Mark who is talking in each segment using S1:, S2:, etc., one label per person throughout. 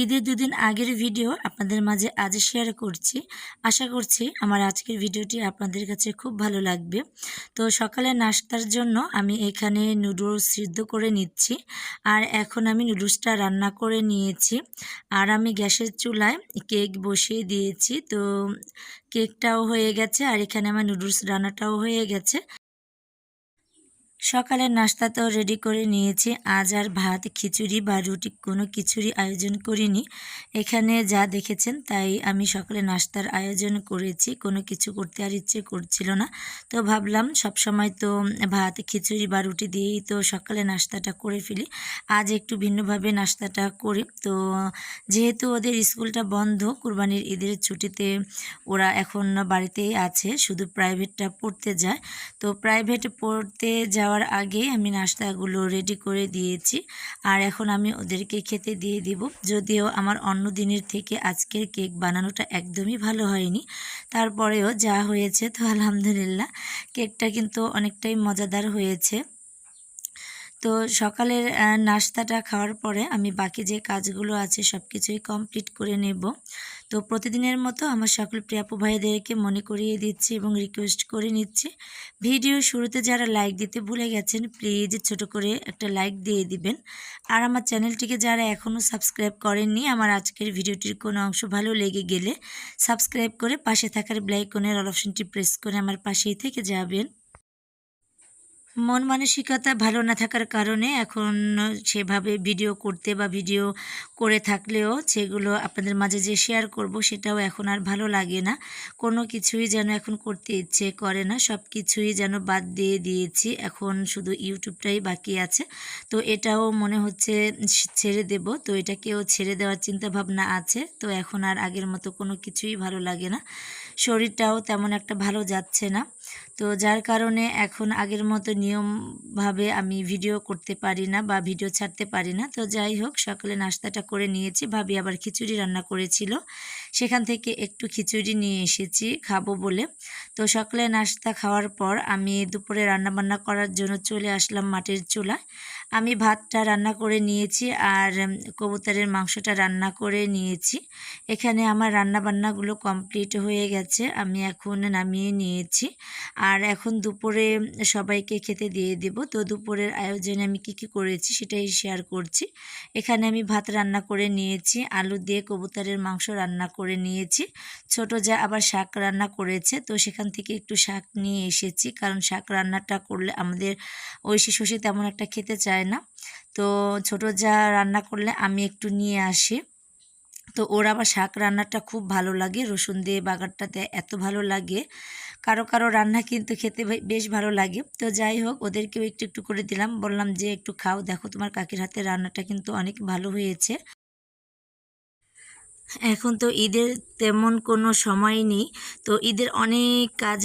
S1: ঈদের দুদিন আগের ভিডিও আপনাদের মাঝে আজ শেয়ার করছি। আশা করছি আমার আজকের ভিডিওটি আপনাদের কাছে খুব ভালো লাগবে। তো সকালে নাস্তার জন্য আমি এখানে নুডলস সিদ্ধ করে নিচ্ছি। আর এখন আমি নুডলসটা রান্না করে নিয়েছি। আর আমি গ্যাসের চুলায় কেক বসিয়ে দিয়েছি। তো কেকটাও হয়ে গেছে আর এখানে আমার নুডলস রান্নাটাও হয়ে গেছে। সকালের নাস্তা তো রেডি করে নিয়েছি। আজ আর ভাত, খিচুড়ি বা রুটি কোনো কিছুরই আয়োজন করিনি। এখানে যা দেখেছেন তাই আমি সকালে নাস্তার আয়োজন করেছি। কোনো কিছু করতে আর ইচ্ছে করছিল না। তো ভাবলাম সব সময় তো ভাত, খিচুড়ি বা রুটি দিয়েই তো সকালে নাস্তাটা করে ফেলি। আজ একটু ভিন্নভাবে নাস্তাটা করি। তো যেহেতু ওদের স্কুলটা বন্ধ, কুরবানির ঈদের ছুটিতে ওরা এখন বাড়িতেই আছে। শুধু প্রাইভেটটা পড়তে যায়। তো প্রাইভেট পড়তে যাওয়া যাওয়ার আগে আমি নাস্তাগুলো রেডি করে দিয়েছি। আর এখন আমি ওদেরকে খেতে দিয়ে দিব। যদিও আমার অন্য দিনের থেকে আজকের কেক বানানোটা একদমই ভালো হয়নি। তারপরেও যা হয়েছে তো আলহামদুলিল্লাহ। কেকটা কিন্তু অনেকটাই মজাদার হয়েছে। তো সকালের নাস্তাটা খাওয়ার পরে আমি বাকি যে কাজগুলো আছে সব কিছুই কমপ্লিট করে নেব। তো প্রতিদিনের মতো আমার সকল প্রিয়াপু ভাইদেরকে মনে করিয়ে দিচ্ছি এবং রিকোয়েস্ট করে নিচ্ছি। ভিডিও শুরুতে যারা লাইক দিতে ভুলে গেছেন প্লিজ ছোট করে একটা লাইক দিয়ে দিবেন। আর আমার চ্যানেলটিকে যারা এখনও সাবস্ক্রাইব করেননি, আমার আজকের ভিডিওটির কোনো অংশ ভালো লেগে গেলে সাবস্ক্রাইব করে পাশে থাকার ব্লাইকনের অল অপশনটি প্রেস করে আমার পাশেই থেকে যাবেন। মন মানসিকতা ভালো না থাকার কারণে এখন সেভাবে ভিডিও করতে বা ভিডিও করে থাকলেও সেগুলো আপনাদের মাঝে যে শেয়ার করব সেটাও এখন আর ভালো লাগে না। কোনো কিছুই যেন এখন করতে ইচ্ছে করে না সব কিছুই যেন বাদ দিয়ে দিয়েছি। এখন শুধু ইউটিউবটাই বাকি আছে। তো এটাও মনে হচ্ছে ছেড়ে দেব। তো এটাকেও ছেড়ে দেওয়ার চিন্তা ভাবনা আছে। তো এখন আর আগের মতো কোনো কিছুই ভালো লাগে না। শরীরটাও তেমন একটা ভালো যাচ্ছে না। তো যার কারণে এখন আগের মতো নিয়মভাবে আমি ভিডিও করতে পারি না বা ভিডিও ছাড়তে পারি না। তো যাই হোক, সকালে নাস্তাটা করে নিয়েছি। ভাবি আবার খিচুড়ি রান্না করেছিল। সেখান থেকে একটু খিচুড়ি নিয়ে এসেছি, খাব বলে। তো সকালে নাস্তা খাওয়ার পর আমি দুপুরে রান্নাবান্না করার জন্য চলে আসলাম মাটির চুলায় আমি ভাতটা রান্না করে নিয়েছি আর কবুতরের মাংসটা রান্না করে নিয়েছি। এখানে আমার রান্নাবান্নাগুলো কমপ্লিট হয়ে গেছে, আমি এখন নামিয়ে নিয়েছি। আর এখন দুপুরে সবাইকে খেতে দিয়ে দেব। তো দুপুরের আয়োজনে আমি কি কি করেছি সেটাই শেয়ার করছি। এখানে আমি ভাত রান্না করে নিয়েছি, আলু দিয়ে কবুতরের মাংস রান্না করে নিয়েছি। ছোট যা আবার শাক রান্না করেছে, তো সেখান থেকে একটু শাক নিয়ে এসেছি। কারণ শাক রান্নাটা করলে আমাদের ঐশী শশী তেমন একটা খেতে চায় না। তো ছোট যা রান্না করলে আমি একটু নিয়ে আসি। তো ওর আবার শাক রান্নাটা খুব ভালো লাগে। রসুন দিয়ে বাগারটাতে এত ভালো লাগে। কারও কারও রান্না কিন্তু খেতে বেশ ভালো লাগে। তো যাই হোক, ওদেরকেও একটু একটু করে দিলাম। বললাম যে, একটু খাও। দেখো তোমার কাকির হাতে রান্নাটা কিন্তু অনেক ভালো হয়েছে। এখন তো ঈদের তেমন কোনো সময় নেই। তো ঈদের অনেক কাজ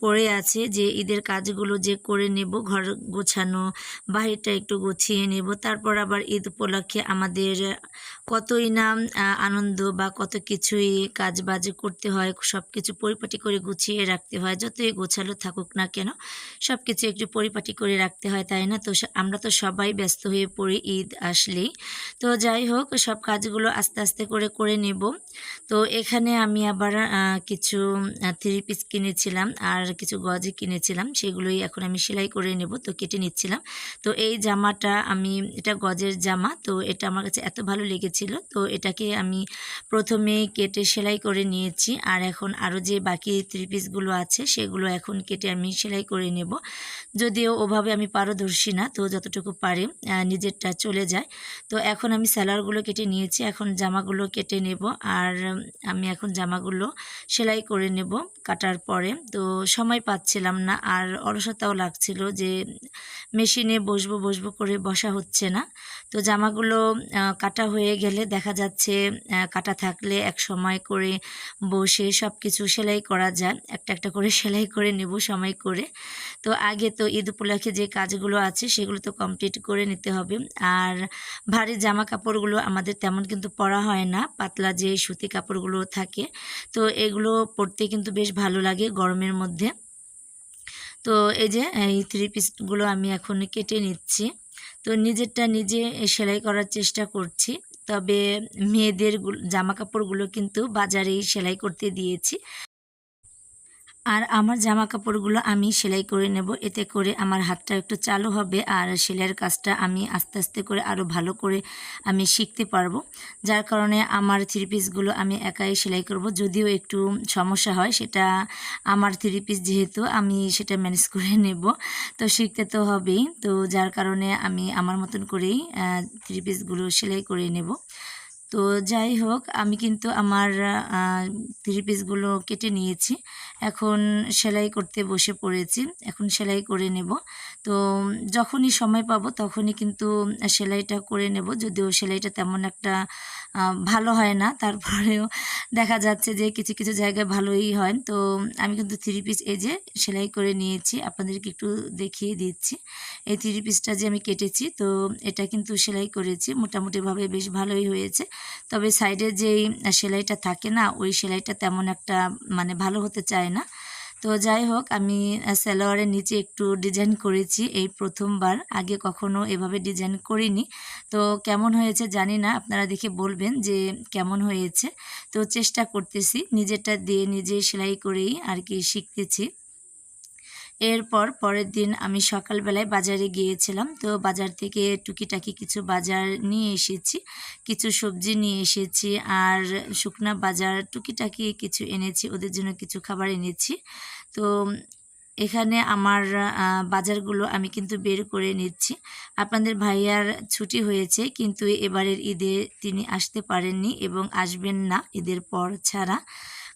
S1: পড়ে আছে যে ঈদের কাজগুলো যে করে নেব, ঘর গোছানো বাহিরটা একটু গুছিয়ে নেব। তারপর আবার ঈদ উপলক্ষে আমাদের কতই না আনন্দ বা কত কিছুই কাজ বাজ করতে হয় সব কিছু পরিপাটি করে গুছিয়ে রাখতে হয়। যতই গোছালো থাকুক না কেন সব কিছু একটু পরিপাটি করে রাখতে হয়, তাই না? তো আমরা তো সবাই ব্যস্ত হয়ে পড়ি ঈদ আসলেই। তো যাই হোক, সব কাজগুলো আস্তে আস্তে করে করে নেব। তো এখানে আমি আবার কিছু থ্রি পিস কিনেছিলাম আর কিছু গজে কিনেছিলাম। সেগুলোই এখন আমি সেলাই করে নেব। তো কেটে নিচ্ছিলাম। তো এই জামাটা আমি, এটা গজের জামা। তো এটা আমার কাছে এত ভালো লেগেছিল। তো এটাকে আমি প্রথমে কেটে সেলাই করে নিয়েছি। আর এখন আরও যে বাকি থ্রি পিসগুলো আছে, সেগুলো এখন কেটে আমি সেলাই করে নেব। যদিও ওভাবে আমি পারদর্শী না, তো যতটুকু পারি নিজেরটা চলে যায়। তো এখন আমি স্যালারগুলো কেটে নিয়েছি। এখন জামাগুলো কেটে নেব নেব। আর আমি এখন জামাগুলো সেলাই করে নেব কাটার পরে। তো সময় পাচ্ছিলাম না আর অলসতাও লাগছিল যে, মেশিনে বসবো বসবো করে বসা হচ্ছে না। তো জামাগুলো কাটা হয়ে গেলে দেখা যাচ্ছে কাটা থাকলে এক সময় করে বসে সব কিছু সেলাই করা যায়। একটা একটা করে সেলাই করে নেব সময় করে। তো আগে তো ঈদ উপলক্ষে যে কাজগুলো আছে সেগুলো তো কমপ্লিট করে নিতে হবে। আর ভারী জামা কাপড়গুলো আমাদের তেমন কিন্তু পরা হয় না। পাতলা যে সুতি কাপড়গুলো থাকে, তো এগুলো পরতে কিন্তু বেশ ভালো লাগে গরমের মধ্যে। তো এই যে, এই থ্রি পিসগুলো আমি এখন কেটে নিচ্ছি। তো নিজেরটা নিজে সেলাই করার চেষ্টা করছি, তবে মেয়েদের জামা কাপড়গুলো কিন্তু বাজারেই সেলাই করতে দিয়েছি। আর আমার জামা কাপড়গুলো আমি সেলাই করে নেব। এতে করে আমার হাতটা একটু চালু হবে আর সেলাইয়ের কাজটা আমি আস্তে আস্তে করে আরও ভালো করে আমি শিখতে পারব। যার কারণে আমার থ্রি পিসগুলো আমি একাই সেলাই করব। যদিও একটু সমস্যা হয়, সেটা আমার থ্রি পিস যেহেতু আমি সেটা ম্যানেজ করে নেব। তো শিখতে তো হবেই। তো যার কারণে আমি আমার মতন করেই থ্রি পিসগুলো সেলাই করে নেব। তো যাই হোক, আমি কিন্তু আমার থ্রি পিসগুলো কেটে নিয়েছি। এখন সেলাই করতে বসে পড়েছি, এখন সেলাই করে নেব। তো যখনই সময় পাবো তখনই কিন্তু সেলাইটা করে নেব। যদিও সেলাইটা তেমন একটা ভালো হয় না, তারপরেও দেখা যাচ্ছে যে কিছু কিছু জায়গায় ভালোই হয়। তো আমি কিন্তু থ্রি পিস এই যে সেলাই করে নিয়েছি, আপনাদেরকে একটু দেখিয়ে দিচ্ছি। এই থ্রি পিসটা যে আমি কেটেছি, তো এটা কিন্তু সেলাই করেছি, মোটামুটিভাবে বেশ ভালোই হয়েছে। তবে সাইডে যেই সেলাইটা থাকে না, ওই সেলাইটা তেমন একটা মানে ভালো হতে চায় না। তো যাই হোক, আমি সালোয়ারের নিচে একটু ডিজাইন করেছি এই প্রথমবার। আগে কখনো এভাবে ডিজাইন করিনি। তো কেমন হয়েছে জানি না, আপনারা দেখে বলবেন যে কেমন হয়েছে। তো চেষ্টা করতেছি নিজেরটা দিয়ে নিজে সেলাই করেই আর কি শিখতেছি। এরপর পরের দিন আমি সকালবেলায় বাজারে গিয়েছিলাম। তো বাজার থেকে টুকিটাকি কিছু বাজার নিয়ে এসেছি, কিছু সবজি নিয়ে এসেছি আর শুকনা বাজার টুকিটাকি কিছু এনেছি, ওদের জন্য কিছু খাবার এনেছি। তো এখানে আমার বাজারগুলো আমি কিন্তু বের করে নিচ্ছি। আপনাদের ভাইয়ার ছুটি হয়েছে কিন্তু এবারের ঈদে তিনি আসতে পারেননি এবং আসবেন না ঈদের পর ছাড়া।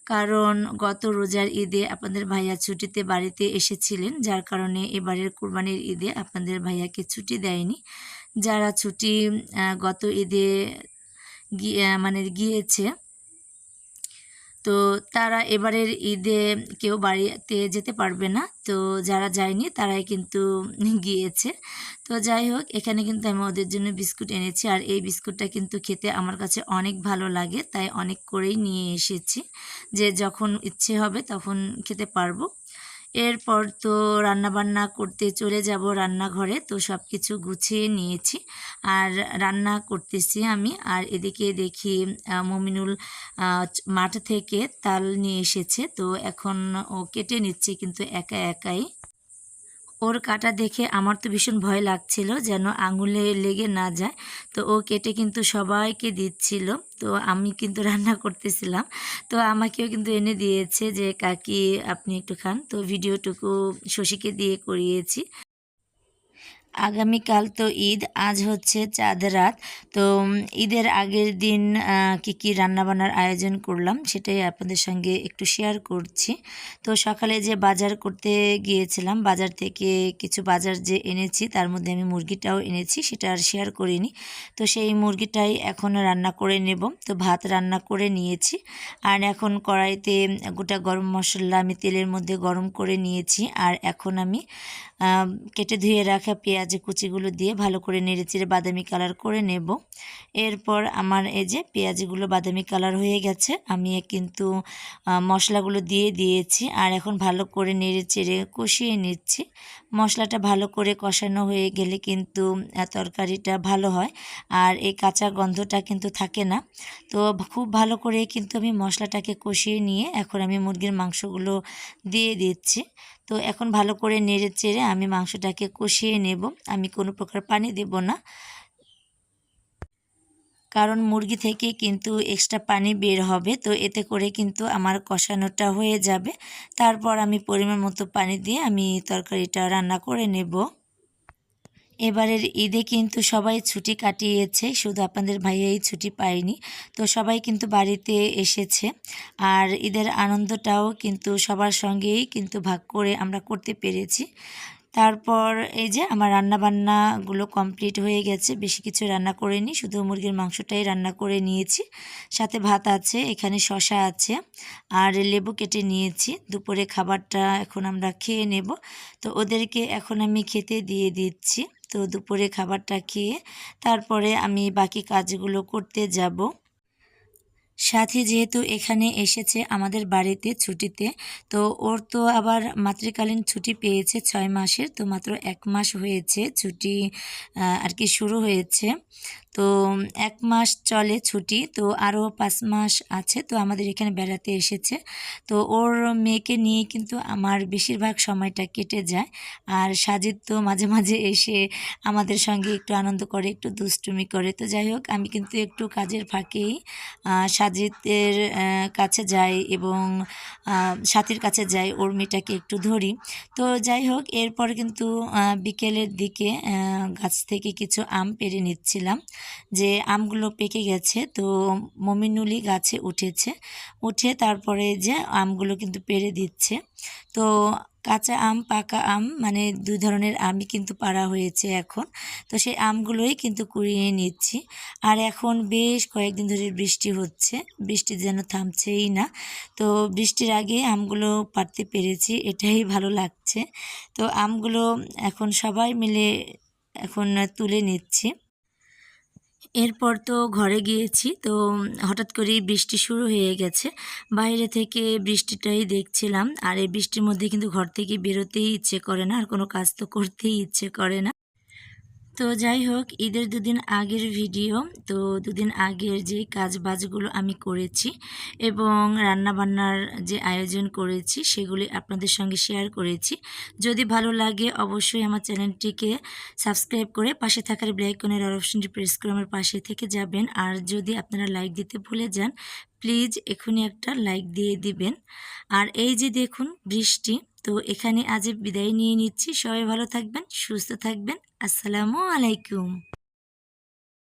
S1: কারণ গত রোজার ঈদে আপনাদের ভাইয়া ছুটিতে বাড়িতে এসেছিলেন, যার কারণে এবারের কোরবানির ঈদে আপনাদের ভাইয়াকে ছুটি দেয়নি। যারা ছুটি গত ঈদে মানে গিয়েছে তো তারা এবারের ঈদে কেউ বাড়িতে যেতে পারবে না। তো যারা যায়নি তারাই কিন্তু গিয়েছে। তো যাই হোক, এখানে কিন্তু আমি ওদের জন্য বিস্কুট এনেছি আর এই বিস্কুটটা কিন্তু খেতে আমার কাছে অনেক ভালো লাগে, তাই অনেক করেই নিয়ে এসেছি। যে যখন ইচ্ছে হবে তখন খেতে পারব। এরপর তো রান্নাবান্না করতে চলে যাব রান্নাঘরে, তো সব কিছু গুছিয়ে নিয়েছি। আর রান্না করতেছি আমি। আর এদিকে দেখি মমিনুল মাঠ থেকে তাল নিয়ে এসেছে। তো এখন ও কেটে নিচ্ছে, কিন্তু একা একাই। ওর কাটা দেখে আমার তো ভীষণ ভয় লাগছিল যেন আঙুলে লেগে না যায়। তো ও কেটে কিন্তু সবাইকে দিচ্ছিল। তো আমি কিন্তু রান্না করতেছিলাম। তো আমাকেও কিন্তু এনে দিয়েছে যে, কাকি, আপনি একটু খান। তো ভিডিওটুকু শশীকে দিয়ে করিয়েছি। আগামীকাল তো ঈদ, আজ হচ্ছে চাঁদ রাত। তো ঈদের আগের দিন কি কি রান্নাবান্নার আয়োজন করলাম সেটাই আপনাদের সঙ্গে একটু শেয়ার করছি। তো সকালে যে বাজার করতে গিয়েছিলাম, বাজার থেকে কিছু বাজার যে এনেছি, তার মধ্যে আমি মুরগিটাও এনেছি, সেটা আর শেয়ার করিনি। তো সেই মুরগিটাই এখন রান্না করে নেব। তো ভাত রান্না করে নিয়েছি। আর এখন কড়াইতে গোটা গরম মশলা আমি তেলের মধ্যে গরম করে নিয়েছি। আর এখন আমি কেটে ধুয়ে রাখা পেঁয়াজ কুচিগুলো দিয়ে ভালো করে নেড়েচেড়ে বাদামি কালার করে নেব। এরপর আমার এই যে পেঁয়াজগুলো বাদামি কালার হয়ে গেছে, আমি কিন্তু মশলাগুলো দিয়ে দিয়েছি আর এখন ভালো করে নেড়েচেড়ে কষিয়ে নিচ্ছি। মশলাটা ভালো করে কষানো হয়ে গেলে কিন্তু তরকারিটা ভালো হয় আর এই কাঁচা গন্ধটা কিন্তু থাকে না। তো খুব ভালো করে কিন্তু আমি মশলাটাকে কষিয়ে নিয়ে এখন আমি মুরগির মাংসগুলো দিয়ে দিচ্ছি। তো এখন ভালো করে নেড়ে চেড়ে আমি মাংসটাকে কষিয়ে নেব। আমি কোনো প্রকার পানি দেব না। কারণ মুরগি থেকে কিন্তু এক্সট্রা পানি বের হবে, তো এতে করে কিন্তু আমার কষানোটা হয়ে যাবে। তারপর আমি পরিমাণ মতো পানি দিয়ে আমি তরকারিটা রান্না করে নেব। এবারের ঈদে কিন্তু সবাই ছুটি কাটিয়েছে, শুধু আপনাদের ভাইয়াই ছুটি পায়নি। তো সবাই কিন্তু বাড়িতে এসেছে আর ঈদের আনন্দটাও কিন্তু সবার সঙ্গেই কিন্তু ভাগ করে আমরা করতে পেরেছি। তারপর এই যে আমার রান্না বান্নাগুলো কমপ্লিট হয়ে গেছে, বেশি কিছু রান্না করিনি শুধু মুরগির মাংসটাই রান্না করে নিয়েছি। সাথে ভাত আছে, এখানে শশা আছে আর লেবু কেটে নিয়েছি। দুপুরে খাবারটা এখন আমরা খেয়ে নেব। তো ওদেরকে এখন আমি খেতে দিয়ে দিচ্ছি। তো দুপুরে খাবারটা খেয়ে তারপরে আমি বাকি কাজগুলো করতে যাব। সাথী যেহেতু এখানে এসেছে আমাদের বাড়িতে ছুটিতে, তো ওর তো আবার মাতৃকালীন ছুটি পেয়েছে ছয় মাসের, তো মাত্র এক মাস হয়েছে ছুটি আর কি শুরু হয়েছে। তো এক মাস চলে ছুটি, তো আরও পাঁচ মাস আছে, তো আমাদের এখানে বেড়াতে এসেছে। তো ওর মেয়েকে নিয়ে কিন্তু আমার বেশিরভাগ সময়টা কেটে যায়। আর সাজিদ তো মাঝে মাঝে এসে আমাদের সঙ্গে একটু আনন্দ করে, একটু দুষ্টুমি করে। তো যাই হোক, আমি কিন্তু একটু কাজের ফাঁকেই সাজিদের কাছে যাই এবং সাথীর কাছে যাই, ওর মেয়েটাকে একটু ধরি। তো যাই হোক, এরপর কিন্তু বিকেলের দিকে গাছ থেকে কিছু আম পেড়ে নিচ্ছিলাম। যে আমগুলো পেকে গেছে, তো মমিনুলি গাছে উঠেছে। উঠে তারপরে যে আমগুলো কিন্তু পেড়ে দিচ্ছে। তো কাঁচা আম, পাকা আম মানে দুই ধরনের আমই কিন্তু পাড়া হয়েছে এখন। তো সেই আমগুলোই কিন্তু কুড়িয়ে নিচ্ছি। আর এখন বেশ কয়েকদিন ধরে বৃষ্টি হচ্ছে। বৃষ্টি যেন থামছেই না। তো বৃষ্টির আগে আমগুলো পাড়তে পেরেছি, এটাই ভালো লাগছে। তো আমগুলো এখন সবাই মিলে এখন তুলে নিচ্ছি। এরপর তো ঘরে গিয়েছি, তো হঠাৎ করেই বৃষ্টি শুরু হয়ে গেছে। বাইরে থেকে বৃষ্টিটাই দেখছিলাম, আর এই বৃষ্টির মধ্যে কিন্তু ঘর থেকে বেরোতেই ইচ্ছে করে না, আর কোনো কাজ তো করতেই ইচ্ছে করে না। তো যাই হোক, ঈদের দুদিন আগের ভিডিও তো দুদিন আগের যে কাজ বাজগুলো আমি করেছি এবং রান্নাবান্নার যে আয়োজন করেছি, সেগুলি আপনাদের সঙ্গে শেয়ার করেছি। যদি ভালো লাগে, অবশ্যই আমার চ্যানেলটিকে সাবস্ক্রাইব করে পাশে থাকার ব্লাইকনের আর অপশনটি প্রেস করে আমার পাশে থেকে যাবেন। আর যদি আপনারা লাইক দিতে ভুলে যান প্লিজ এখনই একটা লাইক দিয়ে দিবেন। আর এই যে দেখুন, বৃষ্টি তো এখানে আজ বিদায় নিয়ে নিচ্ছি। সবাই ভালো থাকবেন সুস্থ থাকবেন। আসসালামু আলাইকুম।